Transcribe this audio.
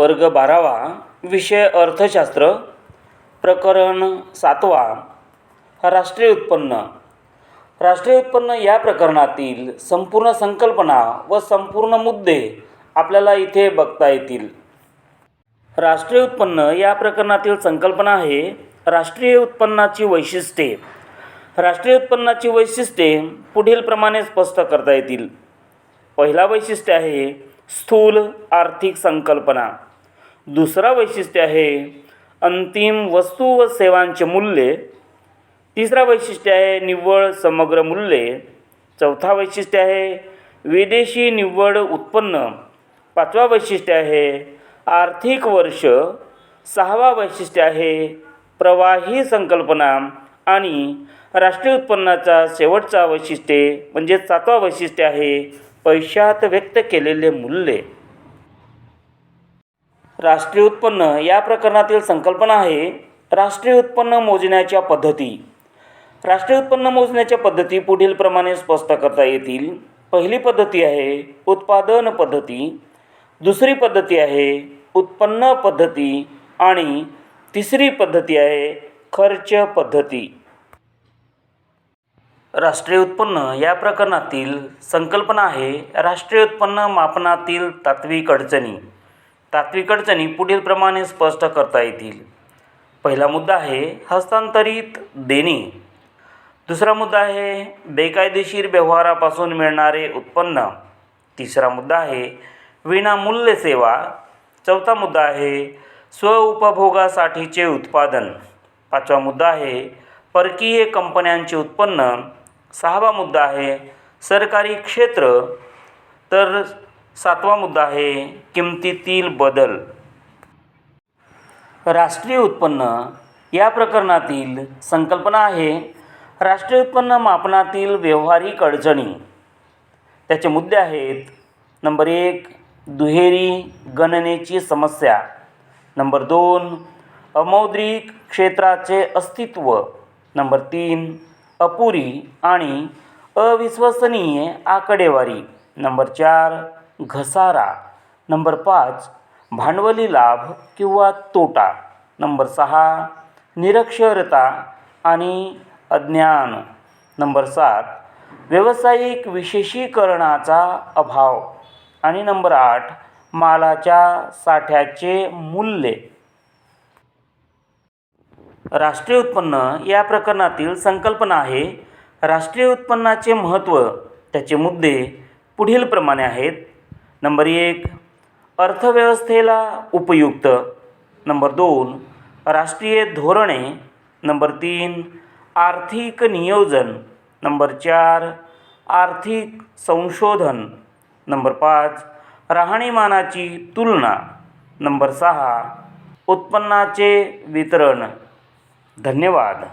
वर्ग बारावा विषय अर्थशास्त्र प्रकरण सातवा राष्ट्रीय उत्पन्न. राष्ट्रीय उत्पन्न या प्रकरणातील संपूर्ण संकल्पना व संपूर्ण मुद्दे आपल्याला इथे बघता येतील. राष्ट्रीय उत्पन्न या प्रकरणातील संकल्पना आहे राष्ट्रीय उत्पन्नाची वैशिष्ट्ये. राष्ट्रीय उत्पन्नाची वैशिष्ट्ये पुढीलप्रमाणे स्पष्ट करता येतील. पहिला वैशिष्ट्य आहे स्थूल आर्थिक संकल्पना. दुसरा वैशिष्ट्य आहे अंतिम वस्तू व सेवांचे मूल्य. तिसरा वैशिष्ट्य आहे निव्वळ समग्र मूल्ये. चौथा वैशिष्ट्य आहे विदेशी निव्वळ उत्पन्न. पाचवा वैशिष्ट्य आहे आर्थिक वर्ष. सहावा वैशिष्ट्य आहे प्रवाही संकल्पना आणि राष्ट्रीय उत्पन्नाचा शेवटचा वैशिष्ट्ये म्हणजे सातवा वैशिष्ट्य आहे पैशात व्यक्त केलेले मूल्य. राष्ट्रीय उत्पन्न या प्रकरणातील संकल्पना आहे राष्ट्रीय उत्पन्न मोजण्याच्या पद्धती. राष्ट्रीय उत्पन्न मोजण्याच्या पद्धती पुढीलप्रमाणे स्पष्ट करता येतील. पहिली पद्धती आहे उत्पादन पद्धती. दुसरी पद्धती आहे उत्पन्न पद्धती. आणि तिसरी पद्धती आहे खर्च पद्धती. राष्ट्रीय उत्पन्न या प्रकरणातील संकल्पना आहे राष्ट्रीय उत्पन्न मापनातील तात्विक अडचणी. तात्विक अडचणी पुढीलप्रमाणे स्पष्ट करता येतील. पहिला मुद्दा आहे हस्तांतरित देणे. दुसरा मुद्दा आहे बेकायदेशीर व्यवहारापासून मिळणारे उत्पन्न. तिसरा मुद्दा आहे विनामूल्य सेवा. चौथा मुद्दा आहे स्वउपभोगासाठीचे उत्पादन. पाचवा मुद्दा आहे परकीय कंपन्यांचे उत्पन्न. सहावा मुद्दा आहे सरकारी क्षेत्र. तर सातवा मुद्दा आहे किमतीतील बदल. राष्ट्रीय उत्पन्न या प्रकरणातील संकल्पना आहे राष्ट्रीय उत्पन्न मापनातील व्यवहारिक अडचणी. त्याचे मुद्दे आहेत नंबर एक दुहेरी गणनेची समस्या. नंबर दोन अमौद्रिक क्षेत्राचे अस्तित्व. नंबर तीन अपुरी आणि अविश्वसनीय आकडेवारी. नंबर चार घसारा नंबर पाच भांडवली लाभ किंवा तोटा नंबर सहा निरक्षरता आणि अज्ञान नंबर सात व्यावसायिक विशेषीकरणाचा अभाव आणि नंबर आठ मालाच्या साठ्याचे मूल्य. राष्ट्रीय उत्पन्न या प्रकरणातील संकल्पना आहे. राष्ट्रीय उत्पन्नाचे महत्त्व त्याचे मुद्दे पुढीलप्रमाणे आहेत. नंबर एक अर्थव्यवस्थेला उपयुक्त. नंबर दोन राष्ट्रीय धोरणे. नंबर तीन आर्थिक नियोजन. नंबर चार आर्थिक संशोधन. नंबर पाच राहणीमानाची तुलना. नंबर सहा उत्पन्नाचे वितरण. धन्यवाद.